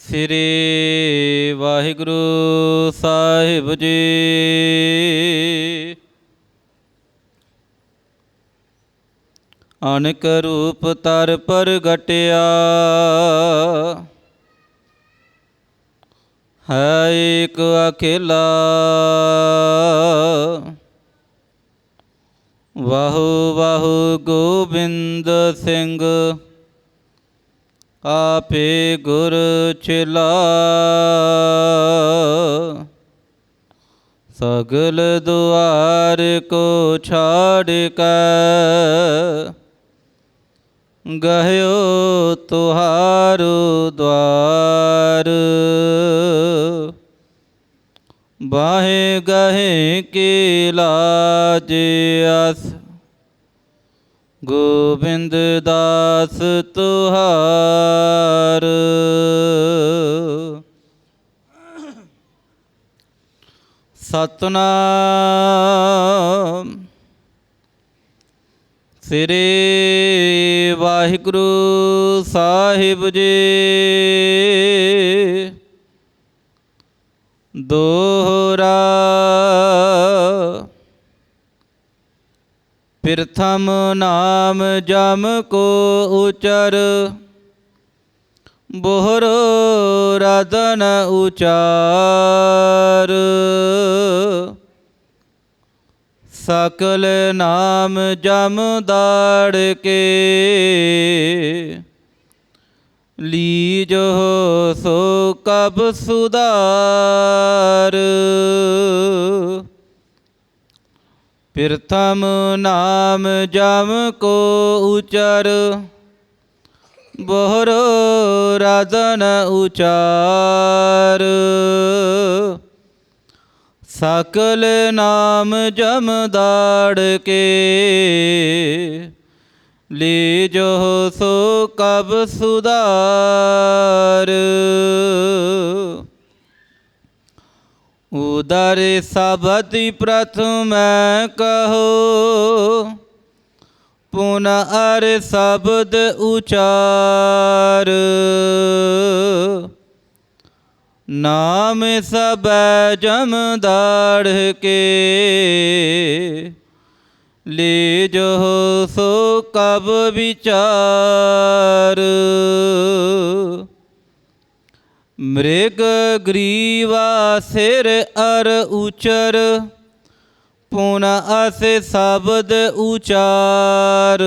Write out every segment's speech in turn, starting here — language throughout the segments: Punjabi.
ਸ੍ਰੀ ਵਾਹਿਗੁਰੂ ਸਾਹਿਬ ਜੀ। ਅਨਕ ਰੂਪ ਤਰ ਪ੍ਰਗਟਿਆ। ਹੈ ਏਕ ਅਕੇਲਾ ਵਾਹੂ ਵਾਹੂ ਗੋਬਿੰਦ ਸਿੰਘ, ਆਪੇ ਗੁਰ ਚਲਾ। ਸਗਲ ਦੁਆਰ ਕੋ ਛਾੜ ਕੇ, ਗਹਿਓ ਤੁਹਾਰੋ ਦਵਾਰ ਬਾਹੇ ਗਹੇ ਕੀ ਲਾਜ ਅਸ ਗੋਬਿੰਦ ਦਾਸ ਤੁਹਾਰ। ਸਤਨਾਮ। ਸ੍ਰੀ ਵਾਹਿਗੁਰੂ ਸਾਹਿਬ ਜੀ। ਦੋਹਰਾ ਪ੍ਰਥਮ ਨਾਮ ਜਮ ਕੋ ਉਚਰ, ਬੋਹਰ ਰਦਨ ਉਚਾਰ। ਸਕਲ ਨਾਮ ਜਮ ਦਾੜ ਕੇ, ਲੀਜੋ ਸੋ ਕਬ ਸੁਧਾਰ। ਪ੍ਰਥਮ ਨਾਮ ਜਮ ਕੋ ਉਚਰ, ਬੋਹਰ ਰਾਜਨ ਉਚਾਰ। ਸਕਲ ਨਾਮ ਜਮ ਦਾੜ ਕੇ ਲੀ ਜੋ ਸੋ ਕਬ ਸੁਧਾਰ। ਉਦਰ ਸਬਦਿ ਪ੍ਰਥਮ ਕਹੋ, ਪੁਨ ਅਰ ਸ਼ਬਦ ਉਚਾਰ। ਨਾਮ ਸਬੈ ਜਮ ਦਾੜ ਕੇ ਲੇ ਜੋ ਸੋ ਕਬ ਵਿਚਾਰ। ਮ੍ਰਿਗ ਗਰੀਵਾ ਸਿਰ ਅਰ ਉਚਰ, ਪੁਨ ਅਸੇ ਸ਼ਬਦ ਉਚਾਰ।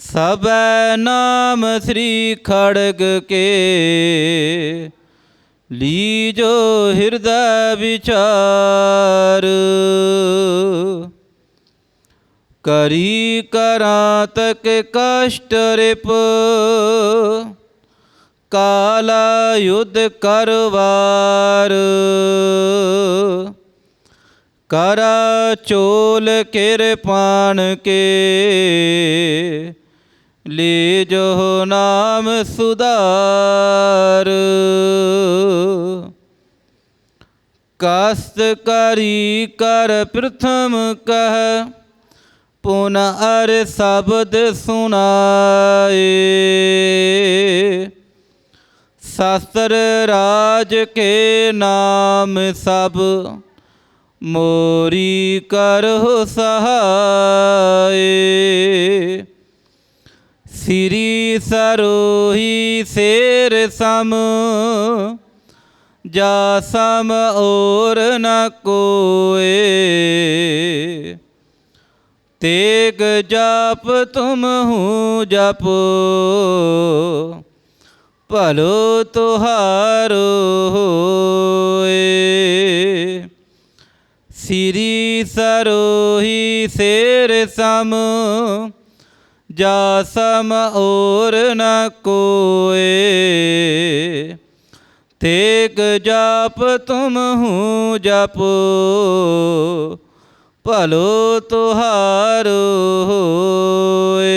ਸਬੈ ਨਾਮ ਸ੍ਰੀ ਖੜਗ ਕੇ, ਲੀਜੋ ਹਿਰਦੈ ਵਿਚਾਰ। ਕਰੀ ਕਰਾਂ ਤਕ ਕਸ਼ਟ ਰਿਪ ਕਾਲਾ ਯੁਧ ਕਰਵਾਰ। ਕਰਾ ਚੋਲ ਕਿਰਪਾਨ ਕੇ ਲੇ ਜੋ ਨਾਮ ਸੁਧਾਰ। ਕਸਤ ਕਰੀ ਕਰ ਪ੍ਰਥਮ ਕਹ, ਪੁਨ ਅਰ ਸ਼ਬਦ ਸੁਨਾਏ ਸ਼ਾਸਤਰ ਰਾਜ ਕੇ ਨਾਮ ਸਭ, ਮੋਰੀ ਕਰਹੁ ਸਹਾਏ। ਸ੍ਰੀ ਸਰੋਹੀ ਸੇਰ ਸਮ, ਜਾ ਸਮ ਔਰ ਨ ਕੋਏ। ਤੇਗ ਜਪ ਤੁਮ ਹੂੰ ਜਪੋ ਭਲੋ ਤੁਹਾਰੋ ਹੋਏ। ਸ੍ਰੀ ਸਰੋਹੀ ਸੇਰ ਸਮ, ਜਾ ਸਮ ਔਰ ਨ ਕੋਏ। ਤੇਗ ਜਾਪ ਤੁਮ ਹੂੰ ਜਪੋ, ਭਲੋ ਤੁਹਾਰੋ ਹੋਏ।